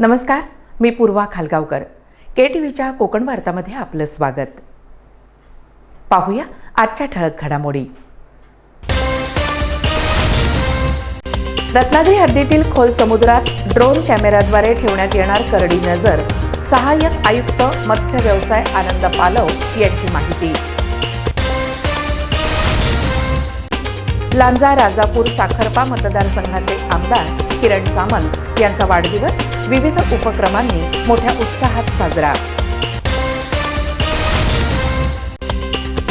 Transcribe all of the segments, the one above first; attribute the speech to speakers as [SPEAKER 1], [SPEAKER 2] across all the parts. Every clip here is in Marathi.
[SPEAKER 1] नमस्कार मी पूर्वा खालगावकर. के टी व्हीच्या कोकण वार्तामध्ये आपलं स्वागत. पाहूया आजच्या ठळक घडामोडी. रत्नागिरी हद्दीतील खोल समुद्रात ड्रोन कॅमेऱ्याद्वारे ठेवण्यात येणार करडी नजर सहाय्यक आयुक्त मत्स्य व्यवसाय आनंद पालव यांची माहिती. लांजा राजापूर साखरपा मतदारसंघाचे आमदार किरण सामंत यांचा वाढदिवस विविध उपक्रमांनी मोठ्या उत्साहात साजरा.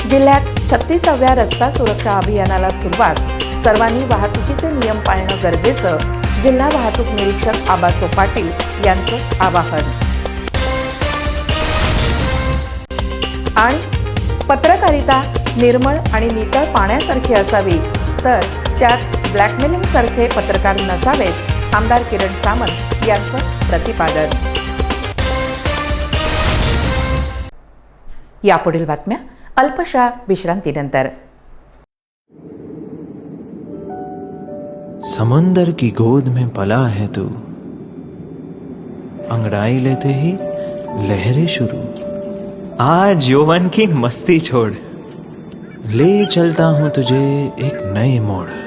[SPEAKER 1] जिल्ह्यात छत्तीसाव्या रस्ता सुरक्षा अभियानाला सुरुवात. सर्वांनी वाहतुकीचे नियम पाळणं गरजेचं जिल्हा वाहतूक निरीक्षक आबासो पाटील यांचं आवाहन. आणि पत्रकारिता निर्मळ आणि नितळ पाण्यासारखी असावी तर त्यात ब्लॅकमेलिंग सारखे पत्रकार नसावेत आमदार किरण सामंत यांचं प्रतिपादन. यापुढील बातम्या अल्पशा विश्रांतीनंतर.
[SPEAKER 2] समंदर की गोद में पला है तू। अंगड़ाई लेते ही लहरें शुरू। आज यौवन की मस्ती छोड़। ले चलता हूं तुझे एक नए मोड़।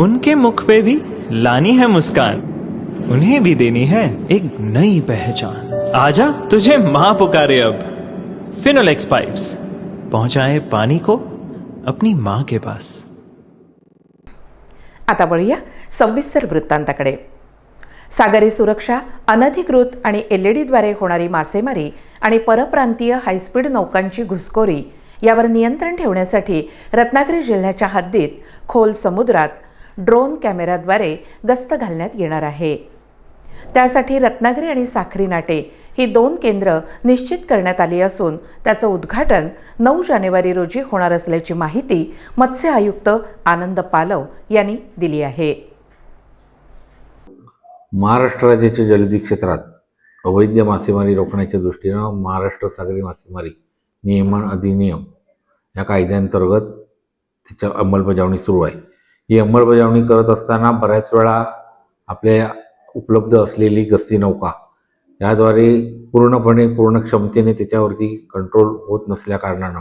[SPEAKER 2] उनके मुख पे भी लानी है मुस्कान। उन्हें भी देनी है एक नई पहचान। आजा तुझे माँ पुकारे अब। फिनोलेक्स पाइप्स पहुंचाए पानी को अपनी मां के पास।
[SPEAKER 1] आता वळूया सविस्तर वृत्तांताकडे. सागरी सुरक्षा अनधिकृत आणि एल ई होणारी मासेमारी आणि परप्रांतीय हायस्पीड नौकांची घुसखोरी यावर नियंत्रण ठेवण्यासाठी रत्नागिरी जिल्ह्याच्या हद्दीत खोल समुद्रात ड्रोन कॅमेऱ्याद्वारे गस्त घालण्यात येणार आहे. त्यासाठी रत्नागिरी आणि साखरी नाटे ही दोन केंद्र निश्चित करण्यात आली असून त्याचं उद्घाटन नऊ जानेवारी रोजी होणार असल्याची माहिती मत्स्य आयुक्त आनंद पालव यांनी दिली आहे.
[SPEAKER 3] महाराष्ट्र राज्याच्या जलदी क्षेत्रात अवैध मासेमारी रोखण्याच्या दृष्टीनं महाराष्ट्र सागरी मासेमारी नियमन अधिनियम या कायद्यांतर्गत त्याच्या अंमलबजावणी सुरू आहे. ही अंमलबजावणी करत असताना बऱ्याच वेळा आपल्या उपलब्ध असलेली गस्ती नौका याद्वारे पूर्णपणे पूर्ण क्षमतेने त्याच्यावरती कंट्रोल होत नसल्याकारणानं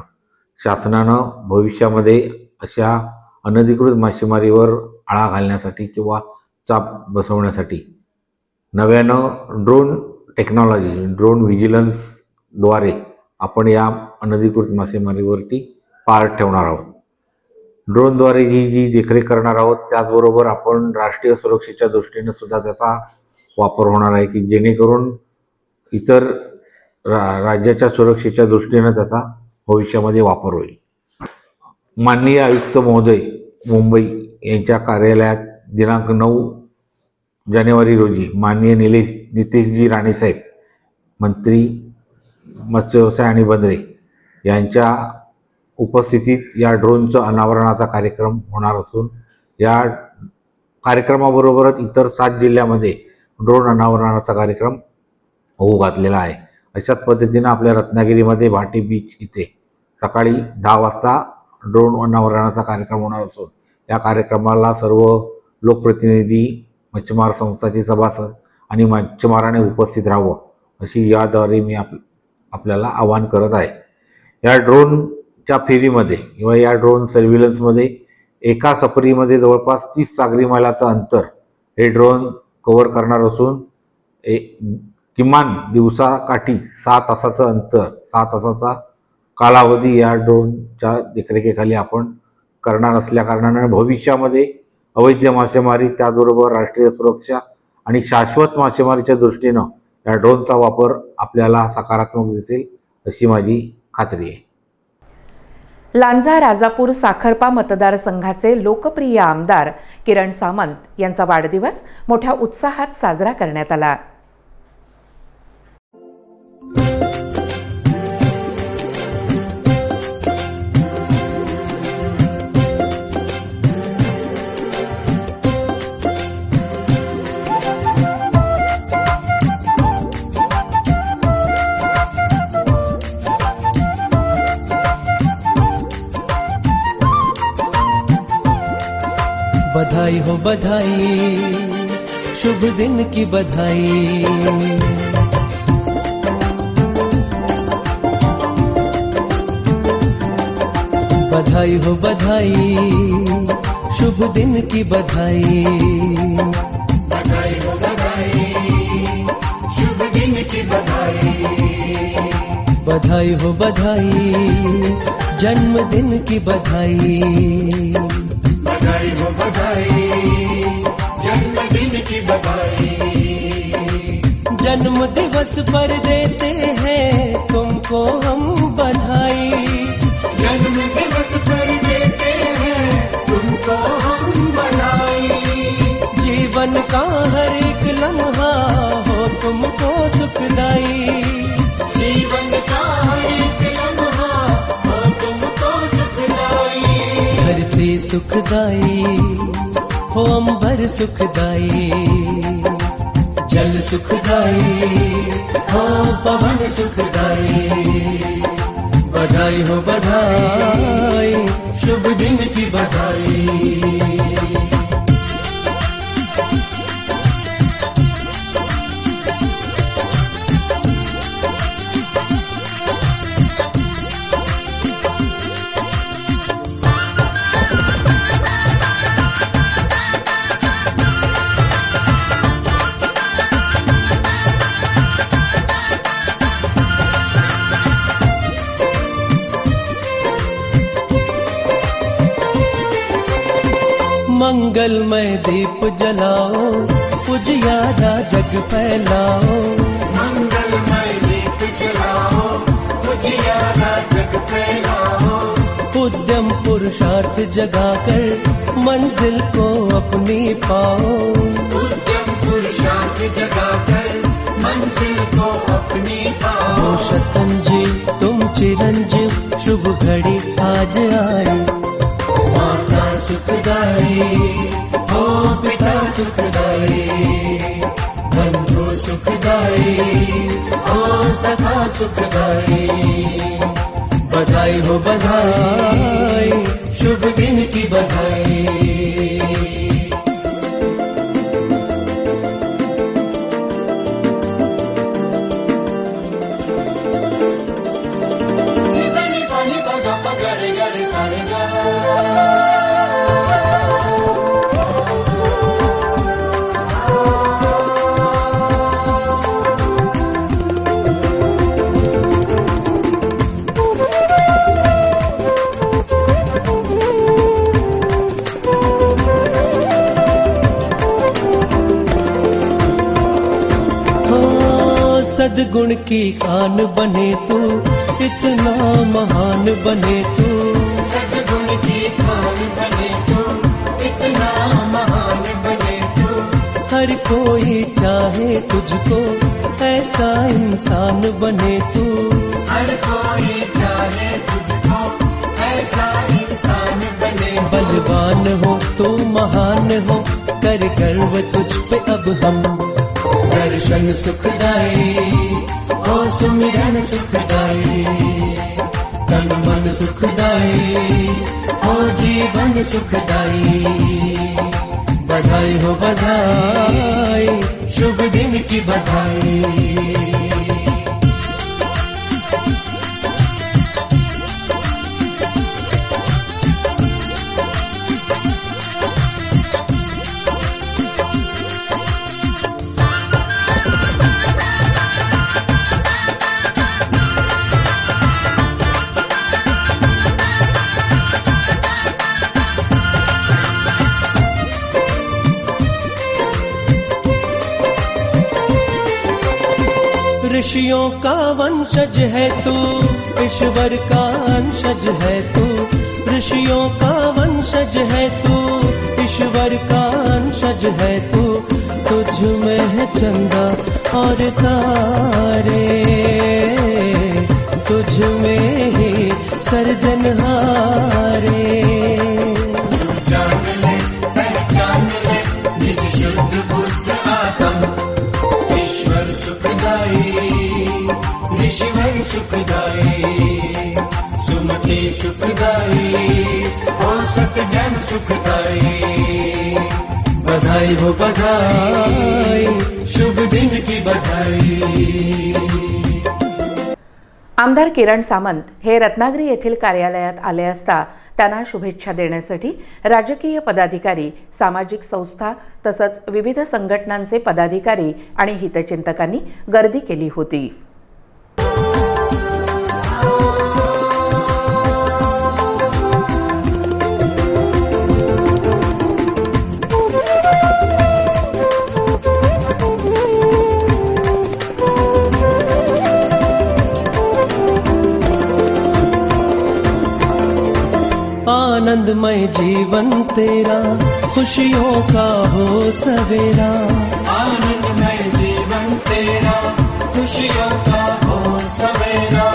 [SPEAKER 3] शासनानं भविष्यामध्ये अशा अनधिकृत मासेमारीवर आळा घालण्यासाठी किंवा चाप बसवण्यासाठी नव्यानं ड्रोन टेक्नॉलॉजी ड्रोन व्हिजिलन्सद्वारे आपण या अनधिकृत मासेमारीवरती पार ठेवणार आहोत. ड्रोनद्वारे ही जी देखरेख करणार आहोत त्याचबरोबर आपण राष्ट्रीय सुरक्षेच्या दृष्टीने सुद्धा त्याचा वापर होणार आहे की जेणेकरून इतर रा राज्याच्या सुरक्षेच्या दृष्टीनं त्याचा भविष्यामध्ये वापर होईल. माननीय आयुक्त महोदय मुंबई यांच्या कार्यालयात दिनांक नऊ जानेवारी रोजी माननीय निलेश नितेशजी राणेसाहेब मंत्री मत्स्यव्यवसाय आणि बंदरे यांच्या उपस्थितीत या ड्रोनचं अनावरणाचा कार्यक्रम होणार असून या कार्यक्रमाबरोबरच इतर सात जिल्ह्यामध्ये ड्रोन अनावरणाचा कार्यक्रम होऊ घातलेला आहे. अशाच पद्धतीनं आपल्या रत्नागिरीमध्ये भाटी बीच इथे सकाळी दहा वाजता ड्रोन अनावरणाचा कार्यक्रम होणार असून या कार्यक्रमाला सर्व लोकप्रतिनिधी मच्छीमार संस्थाचे सभासद आणि मच्छीमाराने उपस्थित राहावं अशी याद्वारे मी आप आपल्याला आवाहन करत आहे. या ड्रोन च्या फेरीमध्ये किंवा या ड्रोन सर्व्हिलन्समध्ये एका सफरीमध्ये जवळपास तीस सागरी मैलाचं अंतर हे ड्रोन कव्हर करणार असून ए किमान दिवसाकाठी सहा तासाचं अंतर सहा तासाचा कालावधी या ड्रोनच्या देखरेखीखाली आपण करणार असल्याकारणानं भविष्यामध्ये अवैध मासेमारी त्याचबरोबर राष्ट्रीय सुरक्षा आणि शाश्वत मासेमारीच्या दृष्टीनं या ड्रोनचा वापर आपल्याला सकारात्मक दिसेल अशी माझी खात्री आहे.
[SPEAKER 1] लांजा राजापूर साखरपा मतदारसंघाचे लोकप्रिय आमदार किरण सामंत यांचा वाढदिवस मोठ्या उत्साहात साजरा करण्यात आला.
[SPEAKER 4] बधाई हो बधाई शुभ दिन की बधाई। बधाई हो बधाई शुभ दिन की बधाई। बधाई हो बधाई जन्मदिन की बधाई। जन्म दिवस पर देते हैं तुमको हम बधाई।
[SPEAKER 5] जन्म दिवस पर देते हैं तुमको हम बधाई।
[SPEAKER 4] जीवन का हर एक लम्हा हो तुमको सुखदाई।
[SPEAKER 5] जीवन का हर एक सुखदाई
[SPEAKER 4] हो अंबर सुखदाई। जल सुखदाई हो पवन सुखदाई। बधाई हो बधाई शुभ दिन की बधाई। मंगलमय दीप जलाओ उजियारा जग फैलाओ।
[SPEAKER 5] मंगलमय दीप जलाओ उजियारा जग फैलाओ।
[SPEAKER 4] उद्यम पुरुषार्थ जगाकर मंजिल को अपनी पाओ।
[SPEAKER 5] उद्यम पुरुषार्थ जगाकर मंजिल को अपनी पाओ।
[SPEAKER 4] शतंजीव तुम चिरंजीव शुभ घड़ी आज आई।
[SPEAKER 5] माता सुखदाई। सुखदाई बंधु सुखदाई हो सखा सुखदाई
[SPEAKER 4] बधाई हो बधाई
[SPEAKER 5] शुभ दिन की बधाई।
[SPEAKER 4] सदगुण की खान बने तू इतना महान बने तू।
[SPEAKER 5] सदगुण की खान बने तू इतना महान बने तू।
[SPEAKER 4] हर कोई चाहे तुझको ऐसा इंसान बने तू।
[SPEAKER 5] हर कोई चाहे तुझको ऐसा इंसान बने
[SPEAKER 4] बलवान हो तू महान हो कर गर्व तुझ पे अब हम।
[SPEAKER 5] दर्शन सुखदाई ओ सुमिरन सुखदाई, तन मन सुखदाई और जीवन सुखदाई,
[SPEAKER 4] बधाई हो बधाई,
[SPEAKER 5] शुभ दिन की बधाई।
[SPEAKER 4] ऋषियों का वंशज है तू ईश्वर का अंशज है तू ऋषियों का वंशज है तू ईश्वर का अंशज है तू तुझ में है चंदा और तारे तुझ में ही सर्जनहारे।
[SPEAKER 5] ऋषिवर सुखदाई सुमति सुखदाई हो सत जन सुखदाई
[SPEAKER 4] बधाई हो बधाई
[SPEAKER 5] शुभ दिन की बधाई.
[SPEAKER 1] आमदार किरण सामंत हे रत्नागिरी येथील कार्यालयात आले असता त्यांना शुभेच्छा देण्यासाठी राजकीय पदाधिकारी सामाजिक संस्था तसंच विविध संघटनांचे पदाधिकारी आणि हितचिंतकांनी गर्दी केली होती.
[SPEAKER 4] आनंदमय जीवन तेरा खुशियों का हो सवेरा।
[SPEAKER 5] आनंदमय जीवन तेरा खुशियों का हो सवेरा।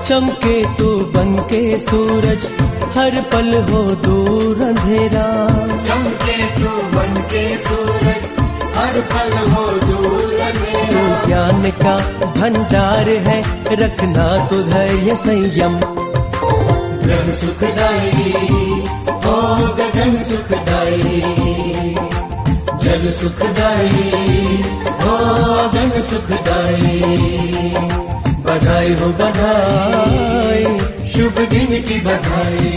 [SPEAKER 4] चमके तू बन के सूरज हर पल हो दूर अंधेरा।
[SPEAKER 5] चमके तू बन के सूरज हर पल हो दूर
[SPEAKER 4] तू
[SPEAKER 5] मेरा
[SPEAKER 4] ज्ञान का भंडार है रखना तो धैर्य संयम।
[SPEAKER 5] जग सुखदाई हो गगन सुखदाई बधाई हो बधाई शुभ दिन की बधाई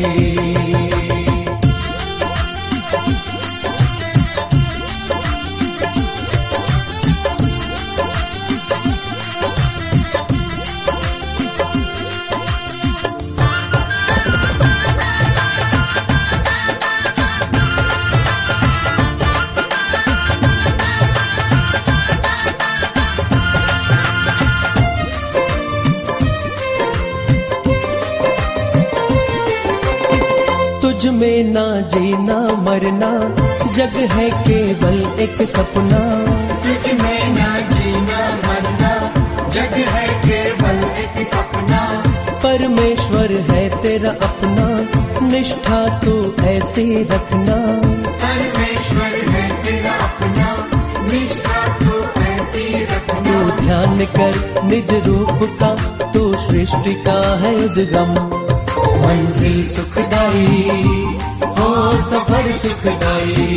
[SPEAKER 4] तुझ जीना मरना। जग है केवल एक सपना।
[SPEAKER 5] तुझ में ना जीना मरना। जग है केवल एक सपना।
[SPEAKER 4] परमेश्वर है तेरा अपना। निष्ठा तू ऐसी रखना।
[SPEAKER 5] परमेश्वर है तेरा अपना। निष्ठा तो ऐसी
[SPEAKER 4] तू
[SPEAKER 5] रखना
[SPEAKER 4] ध्यान कर निज रूप का। तू सृष्टि का है उद्गम।
[SPEAKER 5] मंजिल सुखदाई। हो सफ़र सुखदाई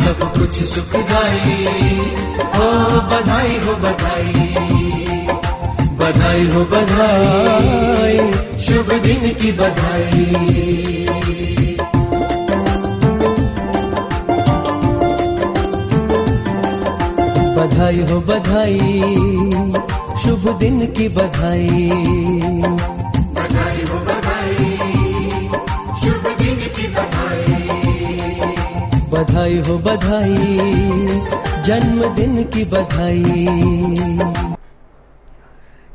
[SPEAKER 5] सब कुछ सुखदाई, हो बधाई हो बधाई बधाई हो बधाई, शुभ दिन की बधाई।
[SPEAKER 4] बधाई हो बधाई, शुभ दिन की बधाई
[SPEAKER 5] बधाई। बधाई
[SPEAKER 4] हो बधाई जन्मदिन की बधाई।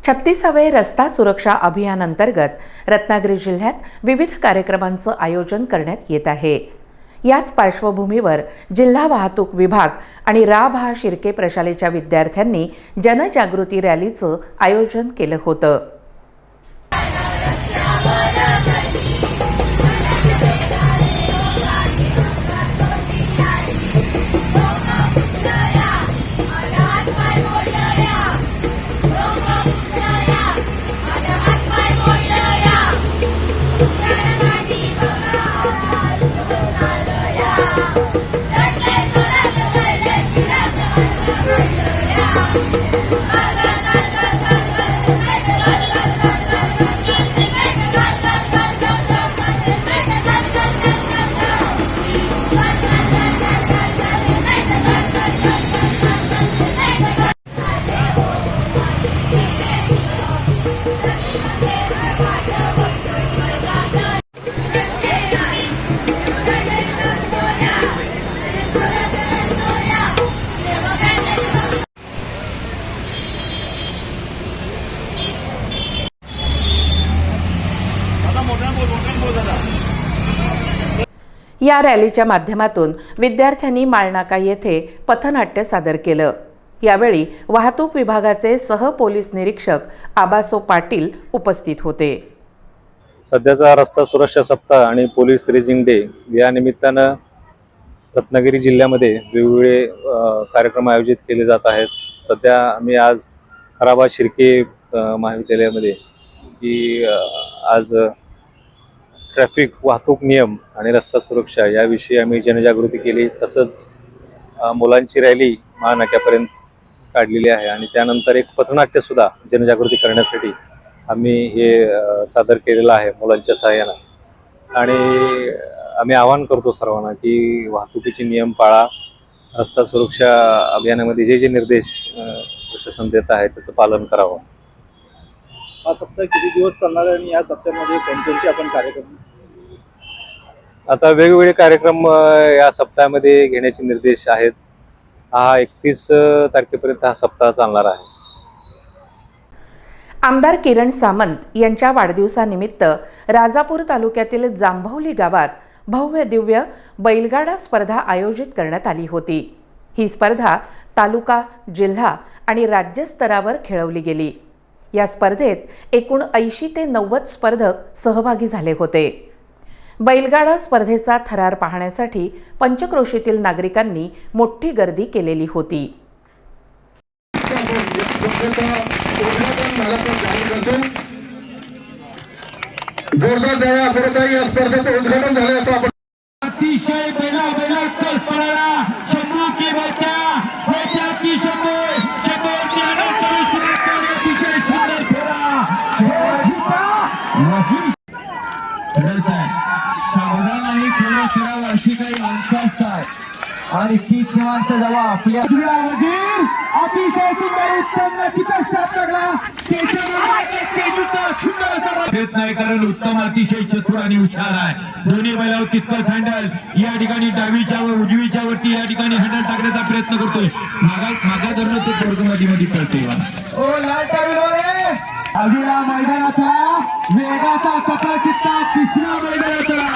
[SPEAKER 1] छत्तीसावे रस्ता सुरक्षा अभियान अंतर्गत रत्नागिरी जिल्ह्यात विविध कार्यक्रमांचं आयोजन करण्यात येत आहे. याच पार्श्वभूमीवर जिल्हा वाहतूक विभाग आणि रा भा शिर्के प्रशालेच्या विद्यार्थ्यांनी जनजागृती रॅलीचं आयोजन केलं होतं. या रॅलीच्या माध्यमातून विद्यार्थ्यांनी माळनाका येथे पथनाट्य सादर केलं. यावेळी वाहतूक विभागाचे सह पोलीस निरीक्षक आबासो पाटील उपस्थित होते.
[SPEAKER 6] सध्याचा रस्ता सुरक्षा सप्ताह आणि पोलीस रेजिंग डे या निमित्तानं रत्नागिरी जिल्ह्यामध्ये वेगवेगळे कार्यक्रम आयोजित केले जात आहेत. सध्या आम्ही आज खराबा शिर्के महाविद्यालयामध्ये की आज ट्रॅफिक वाहतूक नियम आणि रस्ता सुरक्षा याविषयी आम्ही जनजागृती केली. तसंच मुलांची रॅली महानाक्यापर्यंत काढलेली आहे आणि त्यानंतर एक पथनाट्यसुद्धा जनजागृती करण्यासाठी आम्ही हे सादर केलेलं आहे मुलांच्या सहाय्यानं. आणि आम्ही आवाहन करतो सर्वांना की वाहतुकीचे नियम पाळा. रस्ता सुरक्षा अभियानामध्ये जे जे निर्देश प्रशासन देत आहे त्याचं पालन करावं.
[SPEAKER 7] हा सप्ताह किती दिवस चालणार आहे आणि या सप्त्यामध्ये कोणकोणते आपण कार्यक्रम?
[SPEAKER 6] आता वेगवेगळे कार्यक्रम या सप्ताहामध्ये घेण्याचे निर्देश आहेत. हा एकतीस तारखेपर्यंत हा सप्ताह चालणार आहे.
[SPEAKER 1] आमदार किरण सामंत यांच्या वाढदिवसानिमित्त राजापूर तालुक्यातील जांभवली गावात भव्य दिव्य बैलगाडा स्पर्धा आयोजित करण्यात आली होती. ही स्पर्धा तालुका जिल्हा आणि राज्यस्तरावर खेळवली गेली. या स्पर्धेत एकूण ऐंशी ते नव्वद स्पर्धक सहभागी झाले होते. बैलगाडा स्पर्धेचा थरार पाहण्यासाठी पंचक्रोशीतील नागरिकांनी मोठी गर्दी केलेली होती.
[SPEAKER 8] जोरदार या स्पर्धेचं उद्घाटन झालं असं आपण
[SPEAKER 9] अतिशय बेला बेला कल्पना शंभू की बचा होत्या की शंभू शंभू ज्ञाना करू सुरू अतिशय सुंदर फेरा हे झुका आहे सावधान आणि अशी काही माणसं असतात आणि तीच माणसं जेव्हा आपल्या अतिशय सुंदर उत्तम नक्कीचा लागला देत नाही कारण उत्तम अतिशय चतुर आणि हुशार आहे. दोन्ही बैलावर तितकंच हँडल या ठिकाणी डावीच्या व उजवीच्या वरती या ठिकाणी हँडल टाकण्याचा प्रयत्न करतोय. मागा मागा धरणं ते मध्ये मध्ये ओ लाल अविरा मैदानाचा वेगाचा चपळचित्ता तिसरा मैदानाचा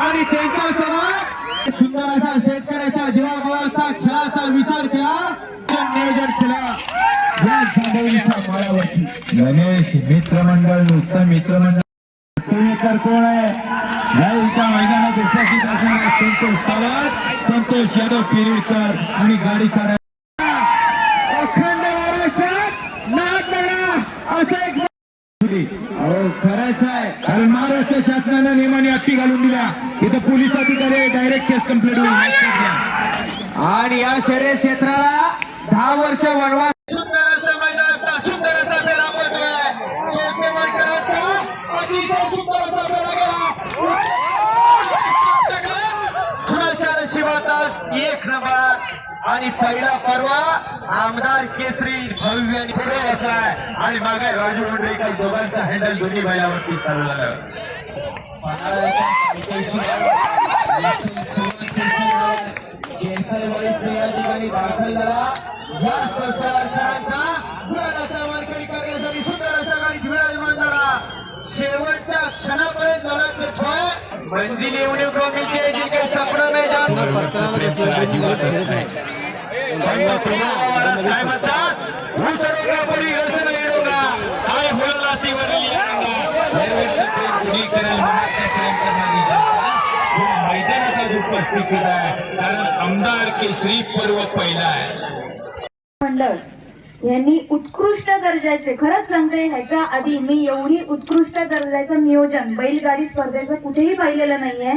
[SPEAKER 9] आणि त्यांच्यासमोर सुंदर असा शेतकऱ्याच्या जीवाभावाचा खेळाचा विचार केला. नियोजन केला. गणेश मित्रमंडळ नुसतं मित्रमंडळ. पुणेकर कोण आहे? याच्या मैदानात उपस्थित असणारा संतोष सावंत संतोष यादव पिरेकर आणि गाडी चालक अखंड महाराष्ट्रात नाद लढा असं एक अहो खरंच आहे कारण महाराष्ट्र शासनानं अट्टी घालून दिल्या इथं पोलीस अधिकारी डायरेक्ट केस कंप्लेंट होईल आणि या शर्यत क्षेत्राला दहा वर्ष वनवास एक नंबर. आणि पहिला परवा आमदार केसरी भव्य आणि पुढे बसलाय. आणि मागे राजू मुंडरेकर दोघांचा हँडल दोन्ही बैलावरती चालू झालं या ठिकाणी दाखल झाला जास्त स्थळांचा गुलालाचा वारकरी करण्यासाठी सुंदर अशा गाडी विराजमान झाला शेवटच्या क्षणापर्यंत देतोय मंजिल एवढी मिळते जी काही सपना नाही काय म्हणतात? करेल मैदानाचा उपस्थित आहे कारण आमदार केसरी पर्व पहिला आहे.
[SPEAKER 10] मंडळ यांनी उत्कृष्ट दर्जाचे खरंच सांगते ह्याच्या आधी मी एवढी उत्कृष्ट दर्जाचं नियोजन बैलगाडी स्पर्धेचं कुठेही पाहिलेलं नाहीये.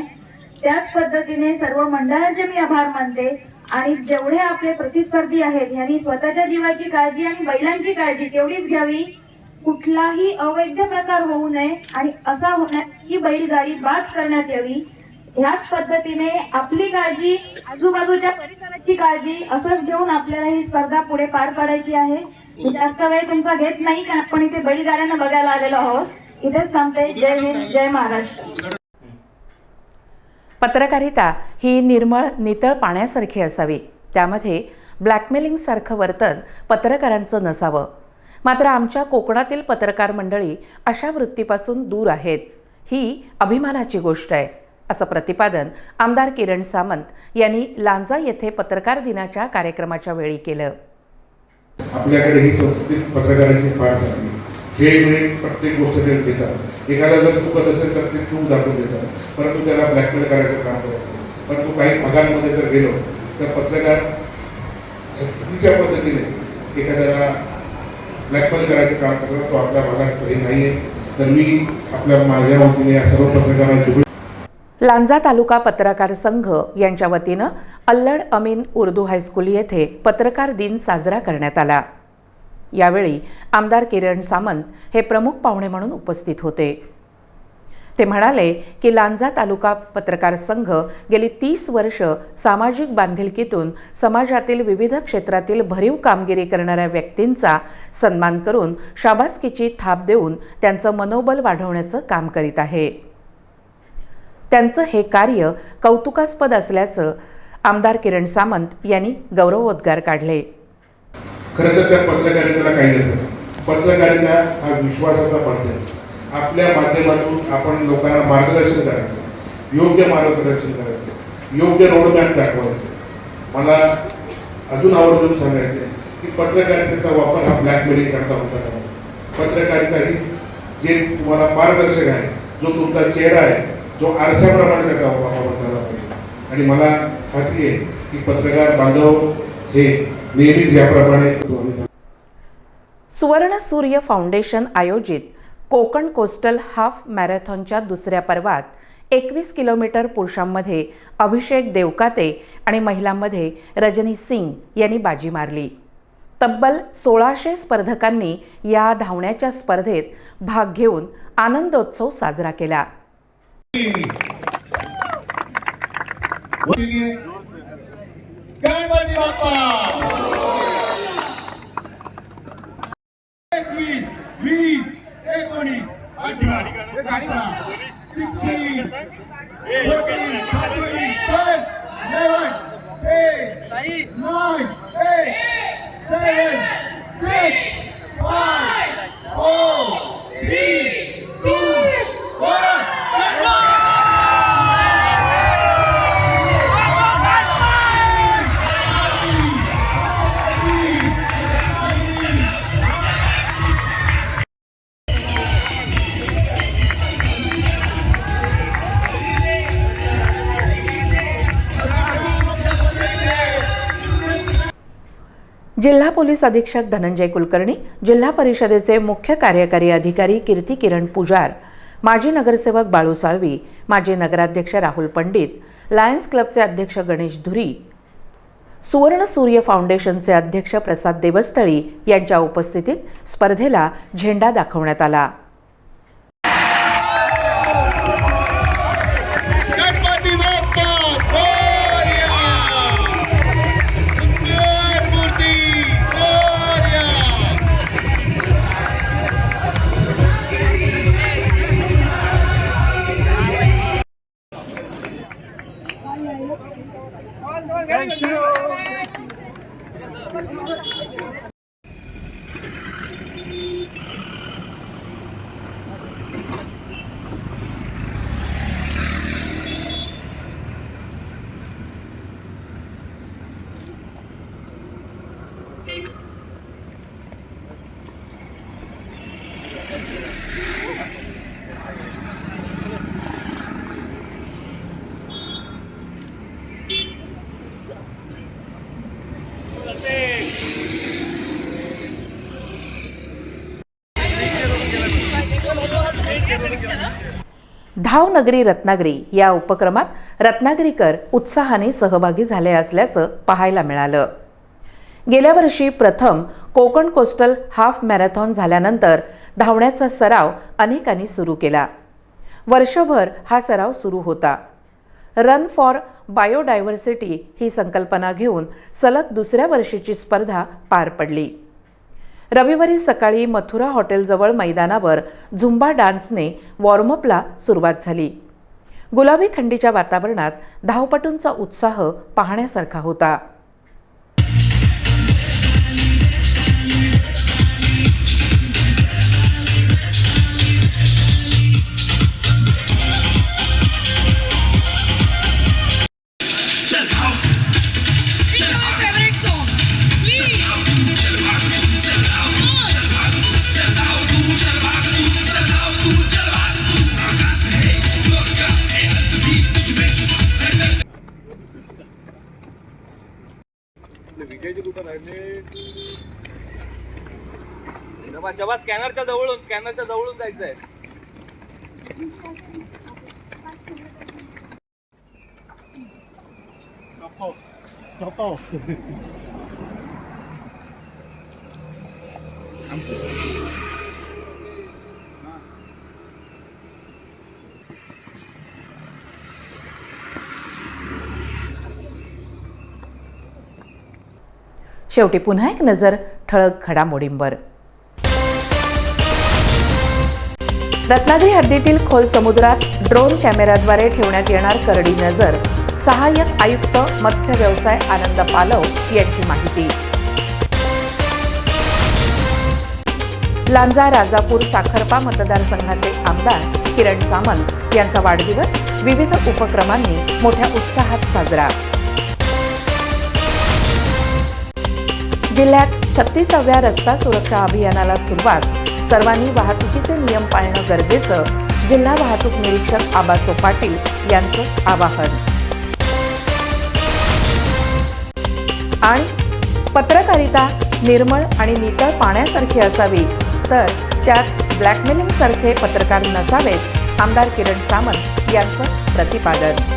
[SPEAKER 10] त्याच पद्धतीने सर्व मंडळांचे मी आभार मानते आणि जेवढे आपले प्रतिस्पर्धी आहेत यांनी स्वतःच्या जीवाची काळजी आणि बैलांची काळजी तेवढीच घ्यावी. कुठलाही अवैध प्रकार होऊ नये आणि असा होण्यास ही बैलगाडी बाद करण्यात यावी. ह्याच पद्धतीने आपली काळजी आजूबाजूच्या परिसराची काळजी असंच घेऊन आपल्याला ही स्पर्धा पुढे पार पाडायची आहे. जास्त वेळ तुमचा घेत नाही कारण आपण इथे बैलगाड्यांना बघायला आलेलो आहोत. इथेच थांबते. जय हिंद जय महाराष्ट्र.
[SPEAKER 1] पत्रकारिता ही निर्मळ नितळ पाण्यासारखी असावी. त्यामध्ये ब्लॅकमेलिंगसारखं वर्तन पत्रकारांचं नसावं. मात्र आमच्या कोकणातील पत्रकार मंडळी अशा वृत्तीपासून दूर आहेत. ही अभिमानाची गोष्ट आहे असं प्रतिपादन आमदार किरण सामंत यांनी लांजा येथे पत्रकार दिनाच्या कार्यक्रमाच्या वेळी केलं.
[SPEAKER 8] आपल्याकडे ही संस्कृती पत्रकारांची फार चांगली. वेगवेगळे प्रत्येक गोष्ट ते देतात एखादा जर चुकत असेल तर ते चूक दाखवून देतात. परंतु त्याला ब्लॅकमेल करायचं काम करतात परंतु काही भागांमध्ये जर गेलो तर पत्रकार चुकीच्या पद्धतीने एखाद्याला ब्लॅकमेल करायचं काम करतो तो आपल्या भागात कधी नाही आहे तर मी आपल्या माझ्या वतीने या सर्व पत्रकारांना शुभेच्छा
[SPEAKER 1] लांजा तालुका पत्रकार संघ यांच्या वतीनं अल्लड अमीन उर्दू हायस्कूल येथे पत्रकार दिन साजरा करण्यात आला. यावेळी आमदार किरण सामंत हे प्रमुख पाहुणे म्हणून उपस्थित होते. ते म्हणाले की लांजा तालुका पत्रकार संघ गेली तीस वर्ष सामाजिक बांधिलकीतून समाजातील विविध क्षेत्रातील भरीव कामगिरी करणाऱ्या व्यक्तींचा सन्मान करून शाबासकीची थाप देऊन त्यांचं मनोबल वाढवण्याचं काम करीत आहे. त्यांचं हे कार्य कौतुकास्पद असल्याचं आमदार किरण सामंत यांनी गौरवोद्गार काढले.
[SPEAKER 8] खरं तर त्या पत्रकारितेला काही पत्रकारिता हा विश्वासाचा पाठ आपल्या माध्यमातून आपण लोकांना मार्गदर्शन करायचं. योग्य मार्गदर्शन करायचं. योग्य रोडमॅप दाखवायचं. मला अजून आवर्जून सांगायचं की पत्रकारितेचा वापर हा ब्लॅकमेलिंग करता होता. का पत्रकारिता ही जे तुम्हाला मार्गदर्शक आहे जो तुमचा चेहरा आहे जो आरशाप्रमाणे त्याचा वापर झाला पाहिजे आणि मला खात्री आहे की पत्रकार बांधव हे नेहमीच याप्रमाणे
[SPEAKER 1] सुवर्ण सूर्य फाउंडेशन आयोजित कोकण कोस्टल हाफ मॅरेथॉनच्या दुसऱ्या पर्वात एकवीस किलोमीटर पुरुषांमध्ये अभिषेक देवकाते आणि महिलांमध्ये रजनी सिंग यांनी बाजी मारली. तब्बल सोळाशे स्पर्धकांनी या धावण्याच्या स्पर्धेत भाग घेऊन आनंदोत्सव साजरा केला.
[SPEAKER 9] गणपती बाप्पा?
[SPEAKER 1] पोलीस अधीक्षक धनंजय कुलकर्णी जिल्हा परिषदेचे मुख्य कार्यकारी अधिकारी कीर्ती किरण पुजार माजी नगरसेवक बाळू साळवी माजी नगराध्यक्ष राहुल पंडित लायन्स क्लबचे अध्यक्ष गणेश धुरी सुवर्ण सूर्य फाउंडेशनचे अध्यक्ष प्रसाद देवस्थळी यांच्या उपस्थितीत स्पर्धेला झेंडा दाखवण्यात आला. धावनगरी रत्नागिरी या उपक्रमात रत्नागिरीकर उत्साहाने सहभागी झाले असल्याचं पाहायला मिळालं. गेल्या वर्षी प्रथम कोकण कोस्टल हाफ मॅरेथॉन झाल्यानंतर धावण्याचा सराव अनेकांनी सुरू केला. वर्षभर हा सराव सुरू होता. रन फॉर बायोडायव्हर्सिटी ही संकल्पना घेऊन सलग दुसऱ्या वर्षीची स्पर्धा पार पडली. रविवारी सकाळी मथुरा हॉटेलजवळ मैदानावर झुंबा डान्सने वॉर्मअपला सुरुवात झाली. गुलाबी थंडीच्या वातावरणात धावपटूंचा उत्साह पाहण्यासारखा होता.
[SPEAKER 11] विजयजी कुठं राहिले शबा शबा
[SPEAKER 7] स्कॅनरच्या जवळून स्कॅनरच्या जवळून जायचं आहे Thank you.
[SPEAKER 1] शेवटी पुन्हा एक नजर ठळक घडामोडींवर. रत्नागिरी हद्दीतील खोल समुद्रात ड्रोन कॅमेऱ्याद्वारे ठेवण्यात येणार करडी नजर सहाय्यक आयुक्त मत्स्य व्यवसाय आनंद पालव यांची माहिती. लांजा राजापूर साखरपा मतदारसंघाचे आमदार किरण सामंत यांचा वाढदिवस विविध उपक्रमांनी मोठ्या उत्साहात साजरा. जिल्ह्यात छत्तीसाव्या रस्ता सुरक्षा अभियानाला सुरुवात. सर्वांनी वाहतुकीचे नियम पाळणं गरजेचं जिल्हा वाहतूक निरीक्षक आबासो पाटील यांचं आवाहन. आणि पत्रकारिता निर्मळ आणि नितळ पाण्यासारखी असावी तर त्यात ब्लॅकमेलिंग सारखे पत्रकार नसावेत आमदार किरण सामंत यांचं प्रतिपादन.